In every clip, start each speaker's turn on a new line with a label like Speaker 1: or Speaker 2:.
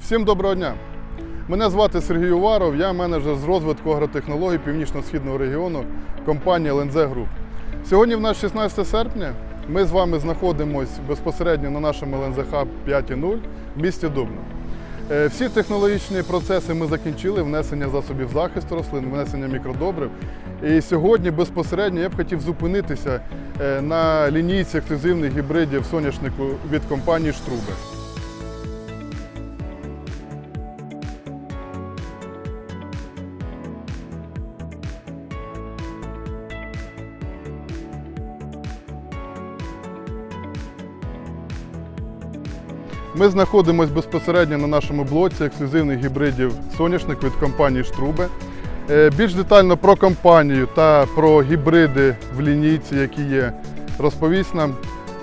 Speaker 1: Всім доброго дня! Мене звати Сергій Уваров, я менеджер з розвитку агротехнологій Північно-Східного регіону компанії ЛНЗ Груп. Сьогодні в нас 16 серпня. Ми з вами знаходимося безпосередньо на нашому ЛНЗ Хаб 5.0 в місті Дубно. Е, Всі технологічні процеси ми закінчили, внесення засобів захисту рослин, внесення мікродобрив. І сьогодні безпосередньо я б хотів зупинитися е, на лінійці ексклюзивних гібридів соняшнику від компанії Штрубе. Ми знаходимося безпосередньо на нашому блоці ексклюзивних гібридів соняшнику від компанії Штрубе. Е, Більш детально про компанію та про гібриди в лінійці, які є, розповість нам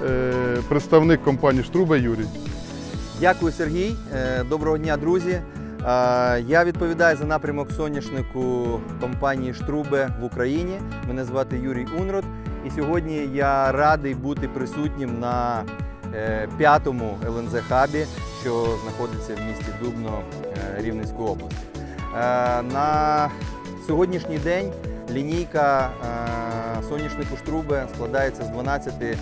Speaker 1: е, представник компанії Штрубе Юрій.
Speaker 2: Дякую, Сергій. Е, Доброго дня, друзі. Я відповідаю за напрямок соняшнику компанії Штрубе в Україні. Мене звати Юрій Унрод. І сьогодні я радий бути присутнім на п'ятому ЛНЗ хабі, що знаходиться в місті Дубно е, Рівненської області. Е, На сьогоднішній день лінійка е, соняшнику Штрубе складається з 12 е,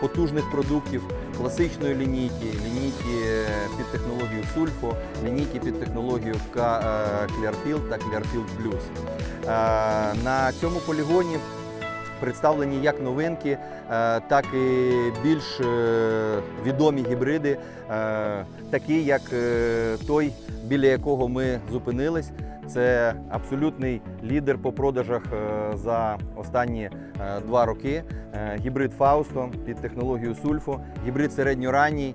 Speaker 2: потужних продуктів класичної лінійки, лінійки е, під технологію Сульфо, лінійки під технологію е, Clearfield та Clearfield Plus. Е, На цьому полігоні представлені як новинки, е, так і більш е, відомі гібриди, е, такі як той, біля якого ми зупинились. Це абсолютний лідер по продажах за останні два роки. Гібрид Фаусто під технологією Сульфо, гібрид середньоранній,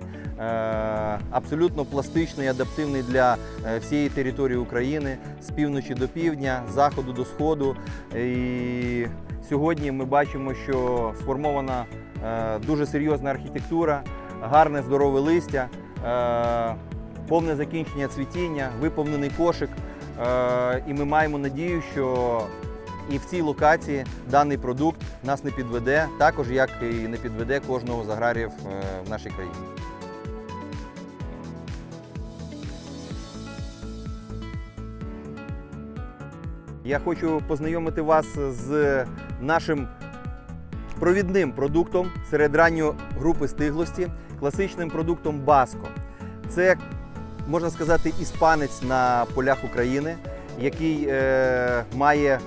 Speaker 2: абсолютно пластичний, адаптивний для всієї території України з півночі до півдня, з заходу до сходу. І сьогодні ми бачимо, що сформована е, дуже серйозна архітектура, гарне здорове листя, е, повне закінчення цвітіння, виповнений кошик. Е, І ми маємо надію, що і в цій локації даний продукт нас не підведе, також як і не підведе кожного з аграріїв в нашій країні. Я хочу познайомити вас з нашим провідним продуктом серед ранньої групи стиглості, класичним продуктом Баско. Це, можна сказати, іспанець на полях України, який е, має е,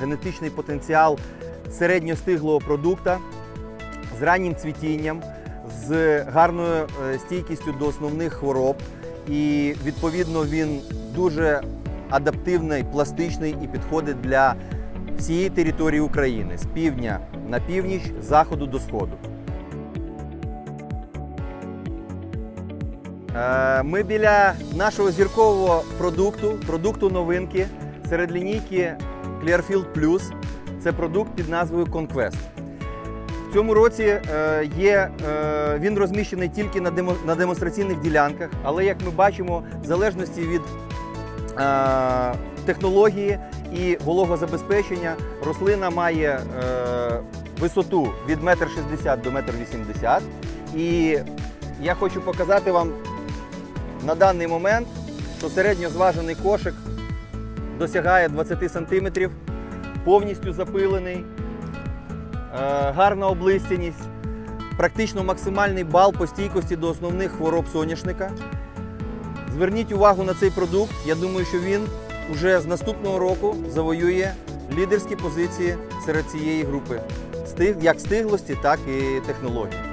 Speaker 2: генетичний потенціал середньостиглого продукта з раннім цвітінням, з гарною е, стійкістю до основних хвороб. І відповідно він дуже адаптивний, пластичний і підходить для всієї території України з півдня на північ, з заходу до сходу. Е, Ми біля нашого зіркового продукту, продукту новинки серед лінійки Clearfield Plus. Це продукт під назвою Conquest. В цьому році е, є, е, він розміщений тільки на, демонстраційних ділянках, але як ми бачимо, в залежності від технології і вологозабезпечення, рослина має е, висоту від 1,60 м до 1,80 м. І я хочу показати вам на даний момент, що середньозважений кошик досягає 20 см, повністю запилений, е, гарна облистяність, практично максимальний бал по стійкості до основних хвороб соняшника. Зверніть увагу на цей продукт. Я думаю, що він уже з наступного року завоює лідерські позиції серед цієї групи, як стиглості, так і технологій.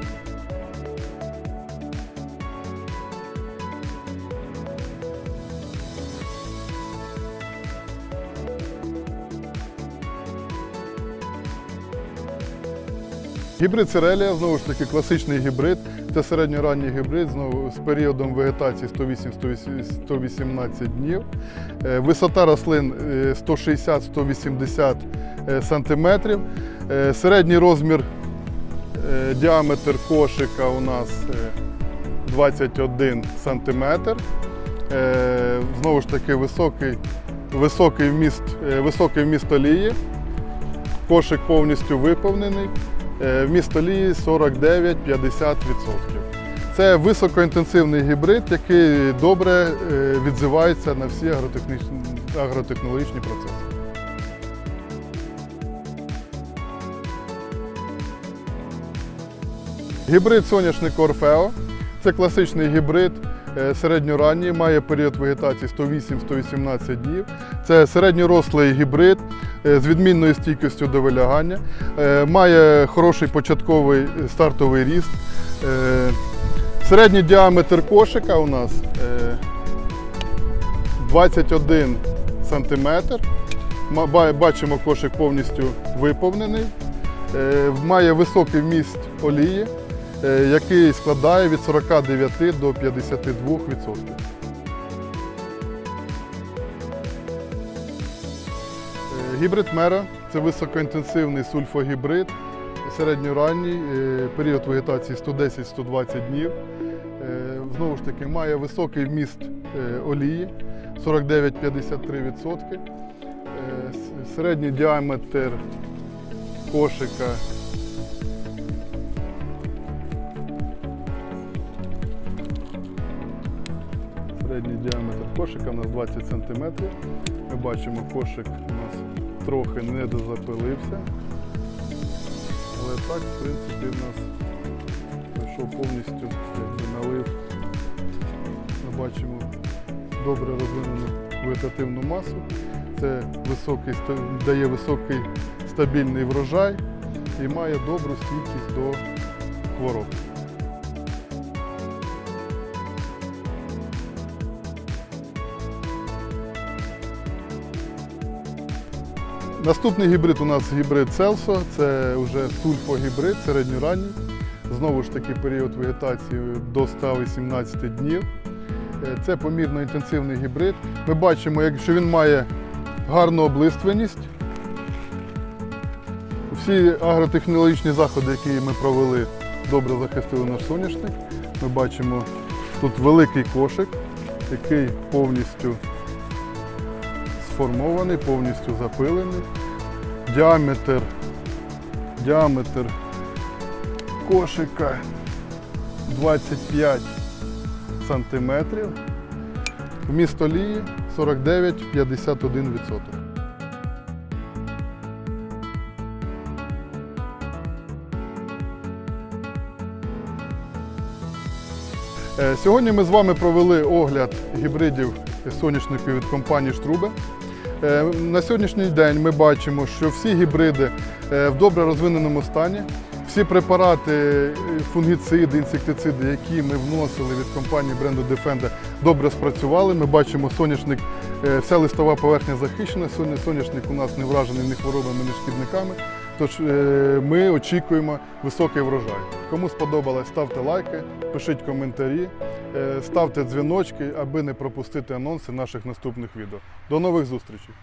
Speaker 1: Гібрид Сирелія, знову ж таки, класичний гібрид. Це середньоранній гібрид знову з періодом вегетації 108-118 днів. Е, Висота рослин е, 160-180 е, сантиметрів. Е, Середній розмір, діаметр кошика у нас е, 21 сантиметр. Е, Знову ж таки, високий, високий, вміст, високий вміст олії. Кошик повністю виповнений. Е, Вміст олії 49-50%. Це високоінтенсивний гібрид, який добре е, відзивається на всі агротехнологічні процеси. Гібрид соняшнику Орфео. Це класичний гібрид середньоранній, має період вегетації 108-118 днів. Це середньорослий гібрид е, з відмінною стійкістю до вилягання, Е, має хороший початковий е, стартовий ріст. Е, Середній діаметр кошика у нас е, 21 см. Бачимо, кошик повністю виповнений. Е, Має високий вміст олії, е, який складає від 49 до 52%. Е, Гібрид мера це високоінтенсивний сульфогібрид, середньоранній, е, період вегетації 110-120 днів. Е, Знову ж таки, має високий вміст е, олії 49-53%. Е, Середній діаметр кошика Середній діаметр кошика у нас 20 см. Ми бачимо, кошик у нас трохи не дозапилився. Але так, в принципі, у нас пройшов повністю налив. Ми бачимо добре розвинену вегетативну масу. Це високий, дає високий стабільний врожай і має добру стійкість до хвороб. Наступний гібрид у нас гібрид Celso, це вже сульфогібрид середньоранній. Знову ж таки період вегетації до 118 днів. Е, Це помірно інтенсивний гібрид. Ми бачимо, що він має гарну облиственність. Всі агротехнологічні заходи, які ми провели, добре захистили наш соняшник. Ми бачимо тут великий кошик, який повністю сформований, повністю запилений. Діаметр, діаметр кошика 25 сантиметрів. Вміст олії 49-51%. Е, Сьогодні ми з вами провели огляд гібридів соняшників від компанії Штрубе. Е, На сьогоднішній день ми бачимо, що всі гібриди е, в добре розвиненому стані. Всі препарати, е, фунгіциди, інсектициди, які ми вносили від компанії бренду Defender, добре спрацювали. Ми бачимо, соняшник, вся листова поверхня захищена. Соняшник у нас не вражений ні хворобами, ні шкідниками. Тож е, ми очікуємо високий врожай. Кому сподобалось, ставте лайки, пишіть коментарі, е, ставте дзвіночки, аби не пропустити анонси наших наступних відео. До нових зустрічей!